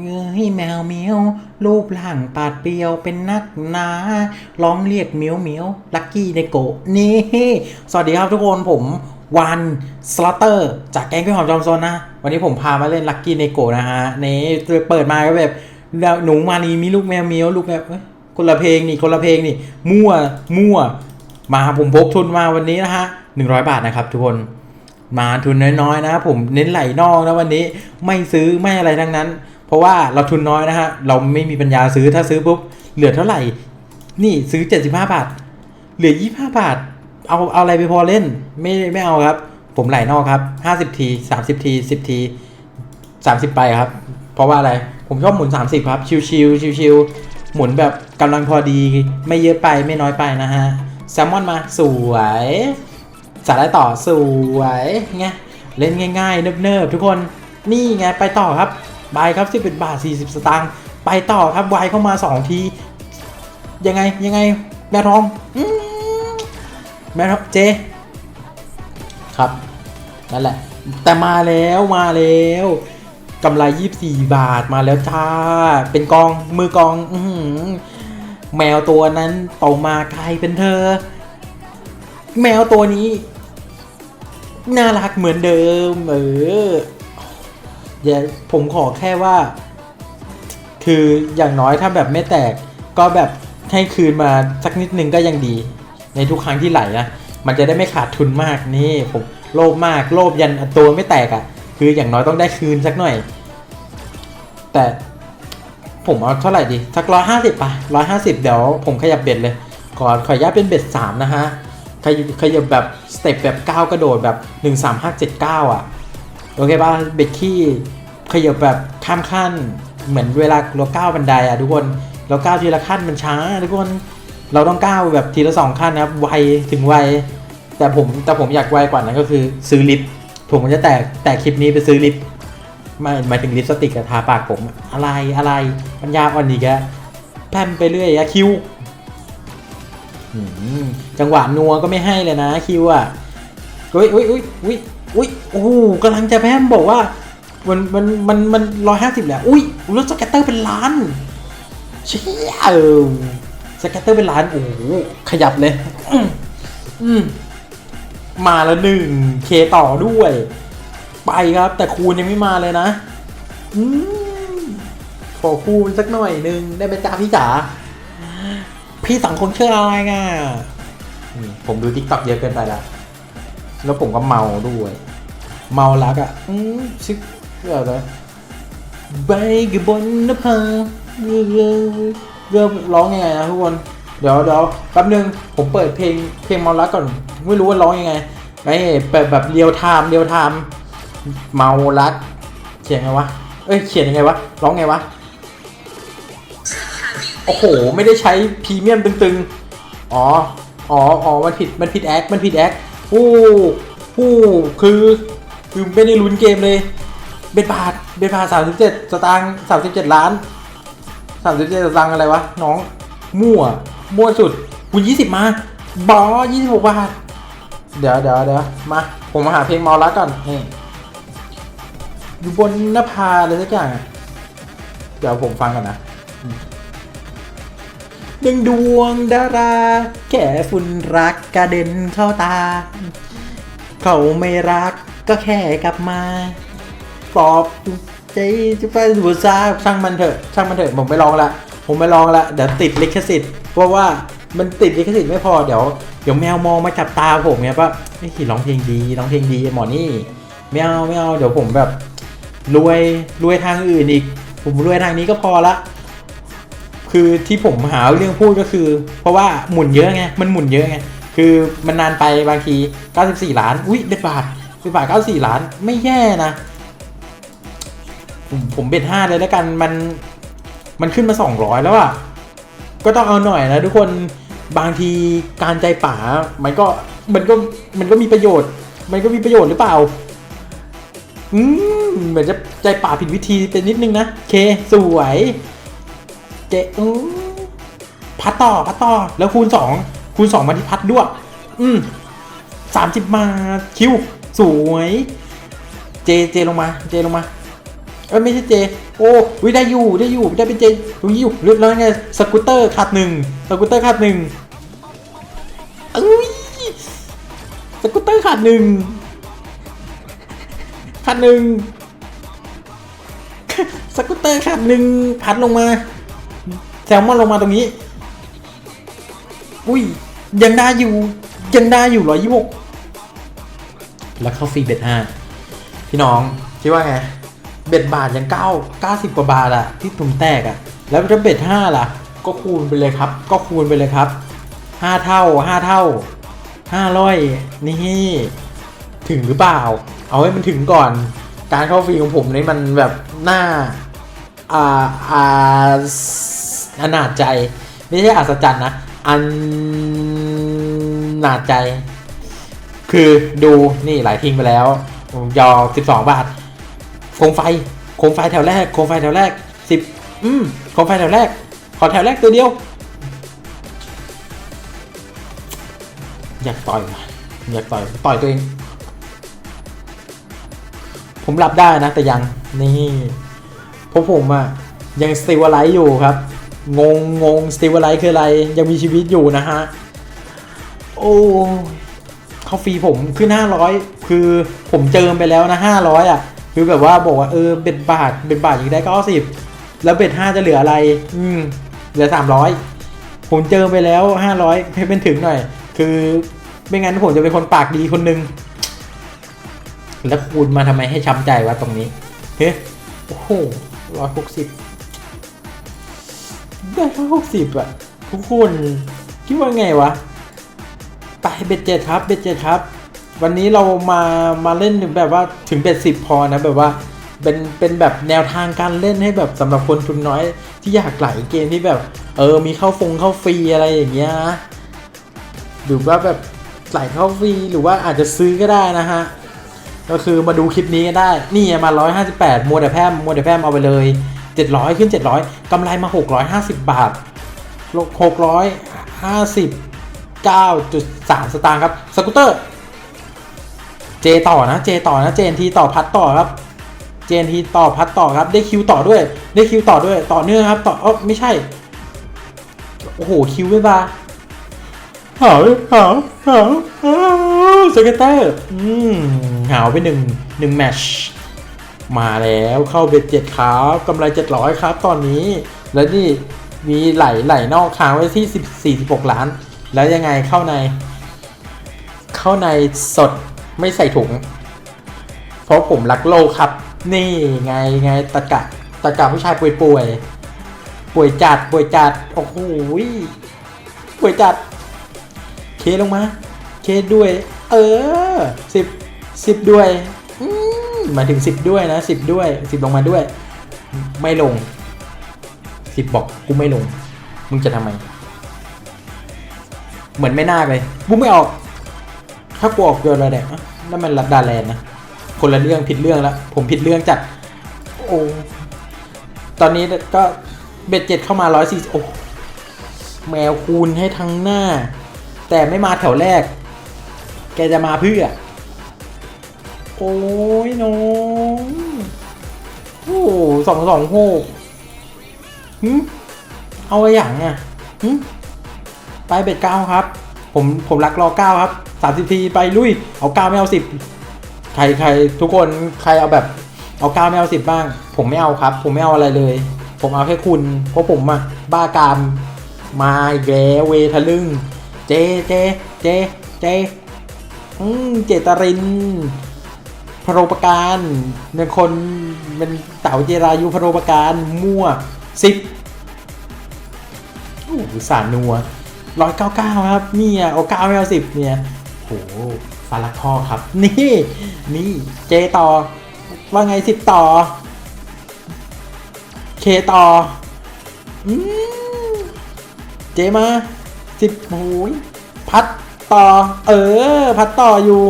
เฮ้ยแมวเมียว รูปร่างปาดเปรียวเป็นนักหนาร้องเรียกเมียวเมียวลักกี้ในโกนี่สวัสดีครับทุกคนผมวันสลอตเตอร์จากแก๊งพี่หอมจอมซนนะ วันนี้ผมพามาเล่นลักกี้ในโกนะฮะนี่เปิดมาก็แบบหนูมานีมีลูกแมวเมียวลูกแมวคนละเพลงนี่คนละเพลงนี่ มั่วมั่ว มาผมพกทุนมาวันนี้นะฮะหนึ่งร้อยบาทนะครับทุกคนมาทุนน้อยๆนะ ผมเน้นไหลนอกนะวันนี้ไม่ซื้อไม่อะไรทั้งนั้น เพราะว่าเราทุนน้อยนะฮะ เราไม่มีปัญญาซื้อถ้าซื้อปุ๊บเหลือเท่าไหร่ นี่ซื้อ 75 บาท เหลือ 25 บาท เอาเอาอะไรไปพอเล่น ไม่ไม่เอาครับ ผมไหลนอกครับ 50 ที 30 ที 10 ที 30 ไปครับ เพราะว่าอะไร ผมชอบหมุน 30 ครับ ชิวๆชิวๆหมุนแบบกำลังพอดี ไม่เยอะไปไม่น้อยไปนะฮะ แซลมอนมาสวยสาระต่อสวยไงเล่นง่ายๆ เนิบๆ ทุกคน นี่ไงไปต่อครับ บายครับ 11 บาท 40 สตางค์ไปต่อครับวายเข้ามา 2 ที ยังไงยังไงแม่ทองอืมแม่ทองเจ ครับนั่นแหละ แต่มาแล้วมาแล้วกำไร 24 บาทมาแล้วจ้า เป็นกองมือกองอื้อหือแมวตัวนั้นโตมากลายเป็นเธอ แมวตัวนี้ น่ารักเหมือนเดิมเออ เดี๋ยวผมขอแค่ว่า คืออย่างน้อยถ้าแบบไม่แตก ก็แบบให้คืนมาสักนิดนึงก็ยังดี ในทุกครั้งที่ไหลนะมันจะได้ไม่ขาดทุนมากนี่ผมโลภมากโลภยันตัวไม่แตกอะ่ะ คืออย่างน้อยต้องได้คืนสักหน่อย แต่ผมเอาเท่าไหร่ดีสักร้อยห้าสิบป่ะร้อยห้าสิบเดี๋ยวผมขยับเบ็ดเลยขอขออนุญาตเป็นเบ็ดสามนะฮะขยับขยับแบบสเต็ปแบบก้าวกระโดดแบบหนึ่งสามห้าเจ็ดเก้าอะ โอเคป่ะเบ็ดขี้ขยับแบบข้ามขั้น เหมือนเวลาเราก้าวบันไดอะทุกคนเราก้าวทีละขั้นมันช้าทุกคนเราต้องก้าวแบบทีละสองขั้นนะครับไวถึงไวแต่ผมแต่ผมอยากไวกว่านั้นก็คือซื้อลิฟต์ผมจะแตกแต่คลิปนี้ไปซื้อลิฟต์ไม่หมายถึงลิปสติกกับทาปากผมอะไรอะไรปัญญาอ่อนอีกอะแพร่มไปเรื่อยอะคิวอืมจังหวะนัวก็ไม่ให้เลยนะคิวอะอุ้ยอุ้ยอุ้ยอุ้ย อุ้ยโอ้โหกำลังจะแพร่มบอกว่า มันมันมันมันร้อยห้าสิบแหละอุ้ยรถสเก็ตเตอร์เป็นล้านเชี่ยเออสเก็ตเตอร์เป็นล้านโอ้โหขยับเลย อืมมาแล้วหนึ่งเคต่อด้วย ไปครับ แต่คูณยังไม่มาเลยนะอืมขอคูณสักหน่อยหนึ่งได้ไหมจ้าพี่จ๋าพี่สังคนเชื่ออะไรง่ะผมดูทิกตอกเยอะเกินไปแล้ว แล้วผมก็เมาด้วย เมารักอะ อืมชิคเรื่องอะไรใบกับบนนภาเรื่องเริ่มร้องยังไงนะทุกคน เดี๋ยวเดี๋ยวแป๊บนึงผมเปิดเพลงเพลงเมารักก่อน ไม่รู้ว่าร้องยังไงไอ้เปิดแบบเรียวไทม์เรียวไทม์เมารักเขียนไงวะ เอ้ยเขียนยังไงวะ ร้องไงวะ โอ้โห ไม่ได้ใช้พรีเมียมตึงๆ อ๋อ อ๋อ อ๋อ มันผิด มันผิดแอค มันผิดแอค อู้อู้คือคือไม่ได้ลุ้นเกมเลย เบ็ดบาทเบ็ดบาทสามสิบเจ็ดสตางค์สามสิบเจ็ดล้านสามสิบเจ็ดสตางค์อะไรวะ น้อง มั่ว มั่วสุดคุณยี่สิบมาบอยี่สิบหกบาท เดี๋ยวเดี๋ยวเดี๋ยวมา ผมมาหาเพลงเมาลักก่อนนี่อยู่บนหน้าผาอะไรสักอย่าง เดี๋ยวผมฟังก่อนนะ ดึงดวงดาราแก่ฝุ่นรักกระเด็นเข้าตา เขาไม่รักก็แค่กลับมาปลอบใจจะไปดูซาช่างมันเถอะ ช่างมันเถอะผมไม่ลองละ ผมไม่ลองละเดี๋ยวติดลิขสิทธิ์เพราะว่ามันติดลิขสิทธิ์ไม่พอเดี๋ยวเดี๋ยวแมวมองมาจับตาผมไงว่าไอ้ยร้องเพลงดีร้องเพลงดีหมอนี่ไม่เอาไม่เอาเดี๋ยวผมแบบรวยรวยทางอื่นอีก ผมรวยทางนี้ก็พอละ คือที่ผมหาเรื่องพูดก็คือ เพราะว่าหมุนเยอะไงมันหมุนเยอะไงคือมันนานไปบางที 94 ล้านอุ้ยเบ็ดบาทเบ็ดบาท94 ล้านไม่แย่นะ ผมผมเบ็ดห้าเลยแล้วกันมันมันขึ้นมา 200 แล้วอะก็ต้องเอาหน่อยนะทุกคนบางทีการใจป่ามันก็มันก็มันก็มีประโยชน์ มันก็มีประโยชน์หรือเปล่าอืมเหมือนจะใจป่าผิดวิธีเป็นนิดนึงนะเคสวย เจอู้พัดต่อพัดต่อแล้วคูณสองคูณสองมาที่พัดด้วย อืมสามสิบมาคิวสวย เจเจลงมา เจลงมาเอ้ไม่ใช่เจ โอ้วิได้อยู่ได้อยู่ได้เป็นเจตรงนี้อยู่เรียบร้อยไงสกูตเตอร์ขาดหนึ่งสกูตเตอร์ขาดหนึ่งเอ้ยสกูตเตอร์ขาดหนึ่งขาดหนึ่งสกูตเตอร์ขาดหนึ่งพัดลงมา ซลมอนลงมาตรงนี้ อุ้ย ยังได้อยู่ ยังได้อยู่ร้อยยี่หกแล้วเข้าฟรีเบ็ดห้าพี่น้องคิดว่าไง เบ็ดบาทยังเก้าเก้าสิบกว่าบาทอะที่ตุ่มแตกอะแล้วถ้าเบ็ดห้าล่ะ ก็คูณไปเลยครับ ก็คูณไปเลยครับห้าเท่าห้าเท่าห้าร้อยนี่ถึงหรือเปล่า เอาให้มันถึงก่อน การเข้าฟรีของผมนี่มันแบบหน่าอ่าอ่า อนาจใจ ไม่ใช่อัศจรรย์นะอันนาจใจ คือดูนี่หลายทิ้งไปแล้วยอ12บสองบาท โคมไฟ โคมไฟแถวแรก โคมไฟแถวแรก10อืมโคมไฟแถวแรก ขอแถวแรกตัวเดียว อยากต่อยอยากต่อย ต่อยตัวเอง ผมรับได้นะ แต่ยัง นี่พราะผมอะยังสติวไลท์อยู่ครับ งงงงสติวไลท์คืออะไร ยังมีชีวิตอยู่นะฮะ โอ้เขาฟรีผมขึ้น500คือผมเจิมไปแล้วนะ500อะ คือแบบว่าบอกว่าเออเบ็ดบาทเบ็ดบาทยังได้90แล้วเบ็ด5จะเหลืออะไร อืมเหลือ300ผมเจิมไปแล้ว500ให้เป็นถึงหน่อย คือไม่งั้นผมจะเป็นคนปากดีคนนึง แล้วคูณมาทำไมให้ช้ำใจวะตรงนี้ เฮ้ยโอ้โหร้อยหกสิบ ได้แค่หกสิบอะทุกคนคิดว่าไงวะ ไปเบ็ดเจ็ดครับเบ็ดเจ็ดครับ วันนี้เรามามาเล่นแบบว่าถึงเบ็ดสิบพอนะแบบว่าเป็นเป็นแบบแนวทางการเล่นให้แบบสำหรับคนทุนน้อยที่อยากไหลเกมที่แบบ เออมีเข้าฟงเข้าฟรีอะไรอย่างเงี้ยนะหรือว่าแบบไหลเข้าฟรีหรือว่าอาจจะซื้อก็ได้นะฮะก็คือมาดูคลิปนี้ก็ได้ นี่มา 158 มัวแต่แพมมัวแต่แพมเอาไปเลย 700 ขึ้น 700กำไรมา 650 บาท 659.3 สตางค์ครับ สกูตเตอร์ เจต่อนะ เจต่อนะ เจนทีต่อพัดต่อครับ เจนทีต่อพัดต่อครับ ได้คิวต่อด้วย ได้คิวต่อด้วย ต่อเนื่องครับ ต่อเออไม่ใช่ โอ้โห คิวไม่บาหาวหาวหาวหาวสเก็ตเตอร์ อืมหาวไปหนึ่งหนึ่งแมช มาแล้วเข้าเบ็ดเจ็ดครับกำไรเจ็ดร้อยครับ ตอนนี้ แล้วนี่มีไหลไหลนอกค้างไว้ที่สิบสี่สิบหกล้าน แล้วยังไงเข้าใน เข้าในสดไม่ใส่ถุง เพราะผมรักโลกครับ นี่ไงไงตะกะตะกะผู้ชายป่วยป่วยป่วยจัดป่วยจัดโอ้โหป่วยจัด เคลงมา เคด้วย เออสิบสิบด้วย หมายถึงสิบด้วยนะสิบด้วยสิบลงมาด้วย ไม่ลงสิบบอกกูไม่ลง มึงจะทำไม เหมือนไม่น่าเลยกูไม่ออก ถ้ากูออกเกินอะไรเนี่ยนั่นมันรัดดาแลนนะ คนละเรื่องผิดเรื่องแล้ว ผมผิดเรื่องจัด โอ้ ตอนนี้ก็เบ็ดเจ็ดเข้ามาร้อยสี่โอ้แมวคูณให้ทั้งหน้า แต่ไม่มาแถวแรก แกจะมาเพื่อ โอ้ยน้องโอ้สองสองหกหึเอาอะไรอย่างอะหึไปเบ็ดเก้าครับ ผมผมรักรอเก้าครับสามสิบทีไปลุย เอาเก้าไม่เอาสิบใครใครทุกคนใครเอาแบบ เอาเก้าไม่เอาสิบบ้าง ผมไม่เอาครับ ผมไม่เอาอะไรเลย ผมเอาแค่คุณ เพราะผมอะบ้ากามมาอีกลเวทะลึงเจเจเจเจอืมเจตริน พโรปการเป็นคนเป็นเต่าเจรายุพโรปการมั่วสิบโอ้โหสารนัวร้อยเก้าเก้าครับนี่อะเอาเก้าไม่เอาสิบเนี่ยโหฟาลักพ่อครับ นี่นี่เจต่อ ว่าไงสิบต่อ เคต่ออืมเจมาสิบโอ้ยพัดต่อ เออ พัดต่ออยู่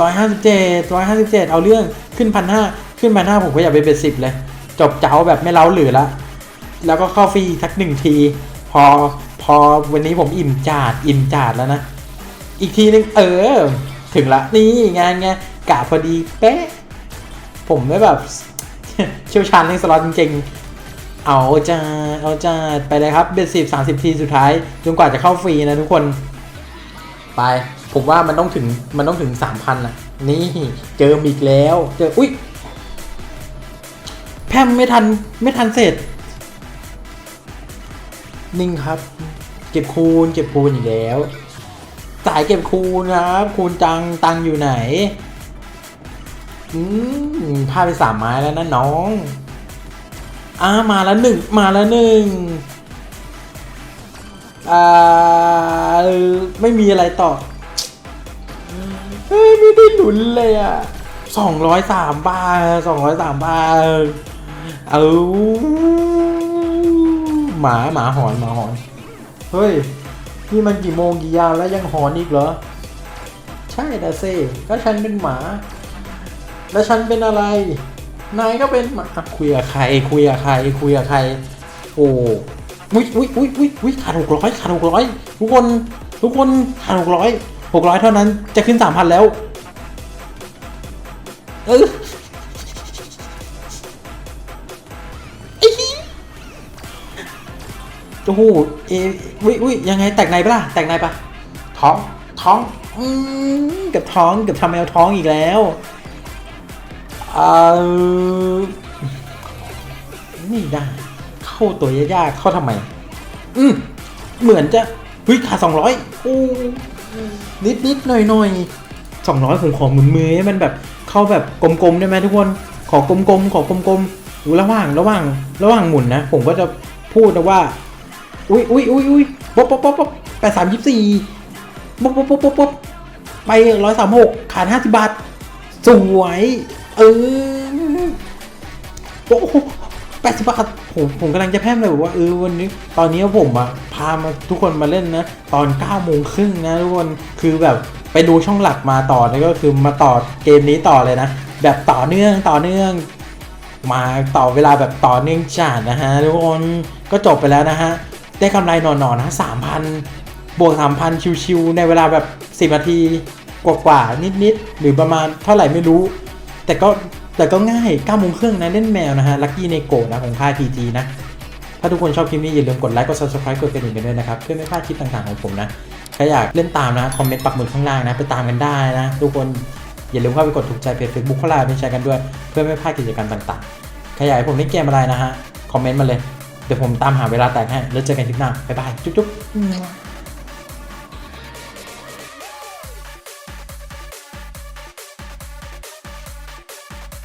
ร้อยห้าสิบเจ็ดร้อยห้าสิบเจ็ดเอาเรื่องขึ้นพันห้าขึ้นพันห้าผมก็อยากไปเป็นสิบเลย จบเจ้าแบบไม่เล้าหรือละ แล้วก็เข้าฟรีสักหนึ่งที พอพอวันนี้ผมอิ่มจาดอิ่มจาดแล้วนะ อีกทีนึงเออ ถึงละนี่งานไงกะพอดีเป๊ะ ผมไม่แบบเชี่ยวชาญเรื่องสล็อตจริงๆ เอาจ้าเอาจ้าไปเลยครับเบสสิบสามสิบทีสุดท้ายจนกว่าจะเข้าฟรีนะทุกคนไป ผมว่ามันต้องถึงมันต้องถึงสามพันอะ นี่เจออีกแล้ว เจออุ้ยแพมไม่ทันไม่ทันเสร็จ นิ่งครับ เก็บคูณเก็บคูณอีกแล้ว สายเก็บคูณครับ คูณจังตังอยู่ไหน อืมพลาดไปสามไม้แล้วนะน้องอ่ามาแล้วหนึ่งมาแล้วหนึ่งอ่าไม่มีอะไรต่อ ฮ้ยไม่ได้หนุนเลยอะสองร้อยสามบาทสองร้อยสามบาทเอาหมาหมาหอนหมาหอน เฮ้ยนี่มันกี่โมงกี่ยามแล้วยังหอนอีกเหรอ ใช่นะเซ่ก็ฉันเป็นหมา แล้วฉันเป็นอะไร นายก็เป็นหมาคุยกับใครคุยกับใครคุยกับใคร โอ้ยอุ้ยอุ้ยอุ้ยอุ้ยขาดหกร้อยขาดหกร้อยทุกคนทุกคนขาดหกร้อย หกร้อยเท่านั้นจะขึ้นสามพันแล้ว เออไอ้เหี้ยโอ้โหเออุ้ยอุ้ยยังไงแตกในปะล่ะ แตกในปะท้องท้องอืมเกับท้องเกับทำแมวท้องอีกแล้วเออนี่ได้เข้าตัวยากๆเข้าทำไม อืมเหมือนจะเฮ้ยขาสองร้อยโอ้ นิดนิดๆหน่อยหน่อยสองร้อยผมขอหมุนมือให้มันแบบเข้าแบบกลมๆได้ไหมทุกคน ขอกลมๆขอกลมๆอยู่ระหว่างระหว่างระหว่างหมุนนะ ผมก็จะพูดนะว่า อุ้ยอุ้ยอุ้ยอุ้ยป๊บป๊บป๊บป๊บแปดสามยี่สี่ป๊บป๊บป๊บป๊บป๊บไปร้อยสามหกขาดห้าสิบบาทสวยเออโอ้ แปดสิบบาทผมผมกำลังจะแพร่มเลยบอกว่าเออวันนี้ตอนนี้ผมอะพามาทุกคนมาเล่นนะ ตอน9ก้าโมงครึ่งนะทุกคนคือแบบไปดูช่องหลักมาต่อนี่ก็คือมาต่อเกมนี้ต่อเลยนะ แบบต่อเนื่องต่อเนื่อง มาต่อเวลาแบบต่อเนื่องจัดนะฮะทุกคนก็จบไปแล้วนะฮะได้กำไรหน่อๆนะสามพันบวกสามพันชิวๆในเวลาแบบสิบนาทีกว่าๆนิดๆหรือประมาณเท่าไหร่ไม่รู้ แต่ก็ แต่ก็ง่าย9โมงครึ่งนะเล่นแมวนะฮะลัคกี้ในโกนะของค่าย TG นะ ถ้าทุกคนชอบคลิปนี้อย่าลืมกดไลค์ กด subscribe กดกระดิ่งกันด้วยนะครับ เพื่อไม่พลาดคลิปต่างๆของผมนะ ใครอยากเล่นตามนะคอมเมนต์ปักหมุดข้างล่างนะ ไปตามกันได้นะ ทุกคนอย่าลืมเข้าไปกดถูกใจเพจ Facebook ข้างล่างเป็นแชร์กันด้วย เพื่อไม่พลาดกิจกรรมต่างๆ ใครอยากให้ผมเล่นเกมอะไรนะฮะคอมเมนต์มาเลยเดี๋ยวผมตามหาเวลาแต่งให้แล้วเจอกันคลิปหน้าบ๊ายบายจุ๊บๆ